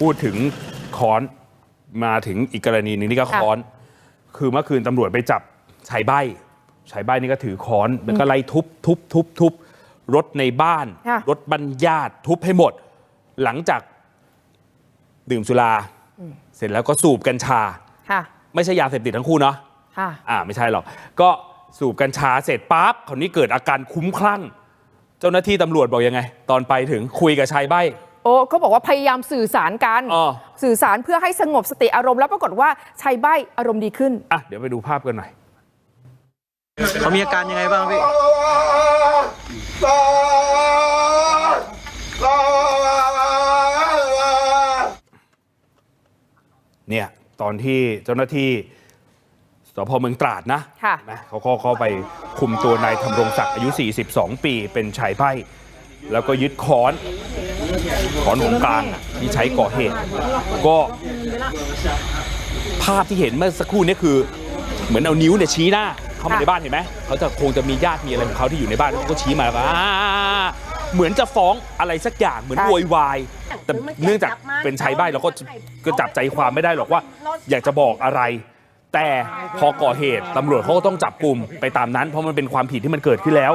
พูดถึงค้อนมาถึงอีกกรณีหนึ่งนี่ก็ค่ะค้อน คือเมื่อคืนตำรวจไปจับชายใบ้ชายใบ้นี่ก็ถือค้อนแล้วก็ไล่ทุบทุบทุบทุบรถในบ้าน ค่ะ รถบรรยาตทุบให้หมด หลังจากดื่มสุรา เสร็จแล้วก็สูบกัญชา ค่ะ ไม่ใช่ยาเสพติดทั้งคู่เนาะ ค่ะ อ่าไม่ใช่หรอก ก็สูบกัญชาเสร็จปั๊บคราวนี้เกิดอาการคุ้มคลั่ง เจ้าหน้าที่ตำรวจบอกยังไง ตอนไปถึงคุยกับชายใบ้ โอ้เขาบอกว่าพยายามสื่อสารกัน อ๋อ สื่อสารเพื่อให้สงบสติอารมณ์แล้วปรากฏว่าชัยใบอารมณ์ดีขึ้น อะเดี๋ยวไปดูภาพกันหน่อย เขามีอาการยังไงบ้างพี่ เนี่ยตอนที่เจ้าหน้าที่สพเมืองตราดนะค่ะนะเขาก็เข้าไปคุมตัวนายธำรงศักดิ์อายุ 42 ปี เป็นชายไพ่แล้วก็ยึดค้อน ค้อนของกลางที่ใช้ก่อเหตุ ก็ภาพที่เห็นเมื่อสักครู่นี้คือ เหมือนเอานิ้วเนี่ยชี้หน้าเข้ามาในบ้านเห็นไหมเขาจะคงจะมีญาติมีอะไรของเขาที่อยู่ในบ้านแล้วเขาก็ชี้มาแล้วก็อ่าเหมือนจะฟ้องอะไรสักอย่างเหมือนโวยวายแต่เนื่องจากเป็นชายใบ้เราก็ก็จับใจความไม่ได้หรอกว่า อยากจะบอกอะไร แต่พอก่อเหตุตำรวจเขาก็ต้องจับกลุ่มไปตามนั้น เพราะมันเป็นความผิดที่มันเกิดขึ้นแล้ว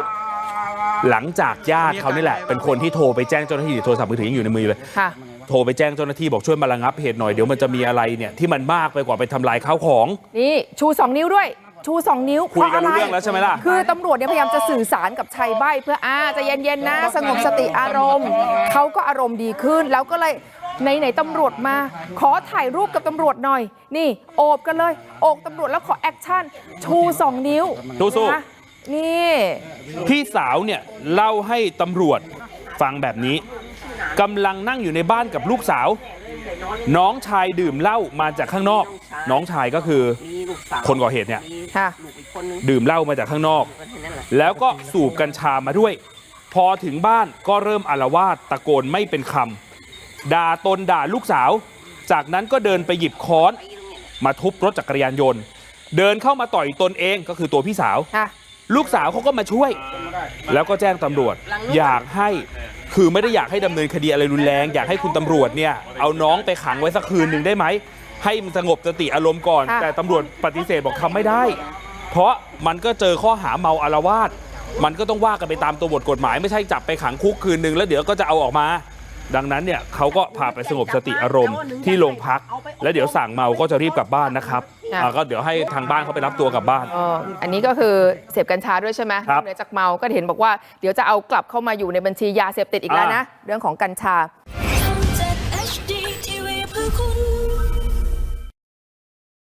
หลังจากญาติเขานี่แหละ เป็นคนที่โทรไปแจ้งเจ้าหน้าที่โทรศัพท์มือถือยังอยู่ในมือเลย ค่ะ โทรไปแจ้งเจ้าหน้าที่บอกช่วยมาระงับเหตุหน่อยเดี๋ยวมันจะมีอะไรเนี่ยที่มันมากไปกว่าไปทำลายข้าวของ นี่ชูสองนิ้วด้วย ชูสองนิ้วคุยกันพาะรู้เรื่องแล้วใช่ไหมล่ะ คือตำรวจเนี่ยพยายามจะสื่อสารกับชัยใบเพื่ออ่าใจะเย็นๆนะ สงบสติอารมณ์ เขาก็อารมณ์ดีขึ้น แล้วก็เลยในไหนๆตำรวจมา ขอถ่ายรูปกับตำรวจหน่อย นี่ โอบกันเลย โอบตำรวจแล้วขอแอคชั่น ชูสองนิ้วสู้ๆ นะ นี่พี่สาวเนี่ยเล่าให้ตำรวจฟังแบบนี้กำลังนั่งอยู่ในบ้านกับลูกสาว น้องชายดื่มเหล้ามาจากข้างนอก น้องชายก็คือคนก่อเหตุเนี่ยค่ะดื่มเหล้ามาจากข้างนอก แล้วก็สูบกัญชามาด้วย พอถึงบ้านก็เริ่มอาละวาดตะโกนไม่เป็นคำด่าตนด่าลูกสาว จากนั้นก็เดินไปหยิบค้อน มาทุบรถจักรยานยนต์ เดินเข้ามาต่อยตนเองก็คือตัวพี่สาวค่ะ ลูกสาวเขาก็มาช่วย แล้วก็แจ้งตำรวจอยากให้คือไม่ได้อยากให้ดำเนินคดีอะไรรุนแรง อยากให้คุณตำรวจเนี่ยเอาน้องไปขังไว้สักคืนหนึ่งได้ไหม ให้มันสงบสติอารมณ์ก่อนค่ะแต่ตำรวจปฏิเสธบอกทำไม่ได้ เพราะมันก็เจอข้อหาเมาอารวาสมันก็ต้องว่ากันไปตามตัวบทกฎหมายไม่ใช่จับไปขังคุกคืนหนึ่งแล้วเดี๋ยวก็จะเอาออกมา ดังนั้นเนี่ยเขาก็พาไปสงบสติอารมณ์ที่โรงพัก แล้วเดี๋ยวสั่งเมาก็จะรีบกลับบ้านนะครับค่ะ อ่าก็เดี๋ยวให้ทางบ้านเขาไปรับตัวกลับบ้านเอออันนี้ก็คือเสพกัญชาด้วยใช่ไหมครับเหนือจากเมาก็เห็นบอกว่าเดี๋ยวจะเอากลับเข้ามาอยู่ในบัญชียาเสพติดอีกแล้วนะ เรื่องของกัญชา ทำจาก HD TV เพื่อคุณ